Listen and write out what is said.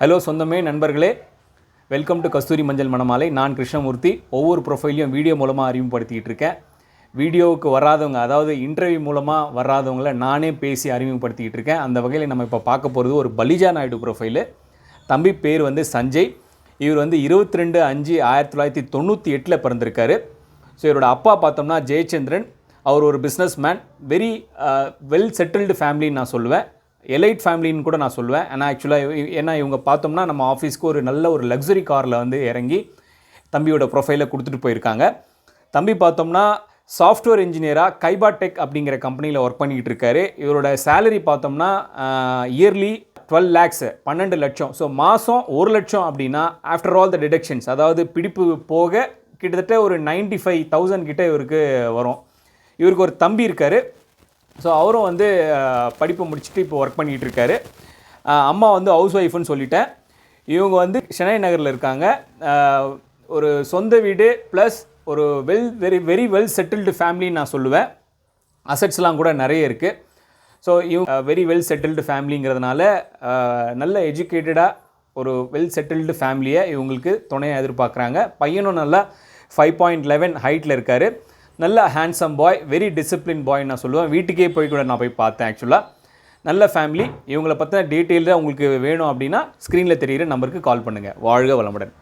Hello சொந்தமே நண்பர்களே. Welcome to கஸ்தூரி மஞ்சள் மணமாலை நான் கிருஷ்ணமூர்த்தி. ஒவ்வொரு ப்ரொஃபைலையும் வீடியோ மூலமாக அறிமுகப்படுத்திக்கிட்டு இருக்கேன். வீடியோவுக்கு வராதவங்க அதாவது இன்டர்வியூ மூலமாக வராதவங்கள நானே பேசி அறிமுகப்படுத்திக்கிட்டு இருக்கேன். அந்த வகையில் நம்ம இப்போ பார்க்க போகிறது ஒரு பலிஜா நாயுடு ப்ரொஃபைலு தம்பி பேர் வந்து சஞ்சய். இவர் வந்து இருபத்தி ரெண்டு அஞ்சு ஆயிரத்தி தொள்ளாயிரத்தி தொண்ணூற்றி எட்டில் பிறந்திருக்காரு. ஸோ இவரோட அப்பா பார்த்தோம்னா ஜெயச்சந்திரன். அவர் ஒரு business man very well settled ஃபேமிலின்னு நான் சொல்லுவேன். எலைட் ஃபேமிலின்னு கூட நான் சொல்லுவேன் ஏன்னா ஆக்சுவலாக ஏன்னா இவங்க பார்த்தோம்னா நம்ம ஆஃபீஸ்க்கு ஒரு நல்ல ஒரு லக்ஸரி காரில் வந்து இறங்கி தம்பியோட ப்ரொஃபைலை கொடுத்துட்டு போயிருக்காங்க. தம்பி பார்த்தோம்னா சாஃப்ட்வேர் இன்ஜினியராக கைபா டெக் அப்படிங்கிற கம்பெனியில் ஒர்க் பண்ணிக்கிட்டு இருக்காரு. இவரோட சேலரி பார்த்தோம்னா இயர்லி டுவெல் லேக்ஸு பன்னெண்டு லட்சம். ஸோ மாதம் ஒரு லட்சம் அப்படின்னா ஆஃப்டர் ஆல் த டிடக்ஷன்ஸ் அதாவது பிடிப்பு போக கிட்டத்தட்ட ஒரு நைன்டி ஃபைவ் தௌசண்ட் கிட்டே இவருக்கு வரும். இவருக்கு ஒரு தம்பி இருக்கார். ஸோ அவரும் வந்து படிப்பு முடிச்சுட்டு இப்போ ஒர்க் பண்ணிகிட்டு இருக்காரு அம்மா வந்து ஹவுஸ் ஒய்ஃப்னு சொல்லிட்டேன். இவங்க வந்து சென்னை நகரில் இருக்காங்க. ஒரு சொந்த வீடு ப்ளஸ் ஒரு well very very well settled ஃபேமிலின்னு நான் சொல்லுவேன். அசட்ஸ்லாம் கூட நிறைய இருக்குது ஸோ இவங்க வெரி வெல் செட்டில்டு ஃபேமிலிங்கிறதுனால நல்ல எஜுகேட்டடாக ஒரு வெல் செட்டில்டு ஃபேமிலியை இவங்களுக்கு துணையாக எதிர்பார்க்குறாங்க. பையனும் நல்லா ஃபைவ் பாயிண்ட் லெவன் ஹைட்டில் இருக்கார். நல்ல handsome boy very discipline boy நான் சொல்லுவேன். வீட்டுக்கே போய் கூட நான் போய் பார்த்தேன் ஆக்சுவலாக நல்ல ஃபேமிலி இவங்களை பற்றின டீட்டெயிலாக உங்களுக்கு வேணும் அப்படின்னா ஸ்க்ரீனில் தெரிகிற நம்பருக்கு கால் பண்ணுங்கள் வாழ்க வளமுடன்.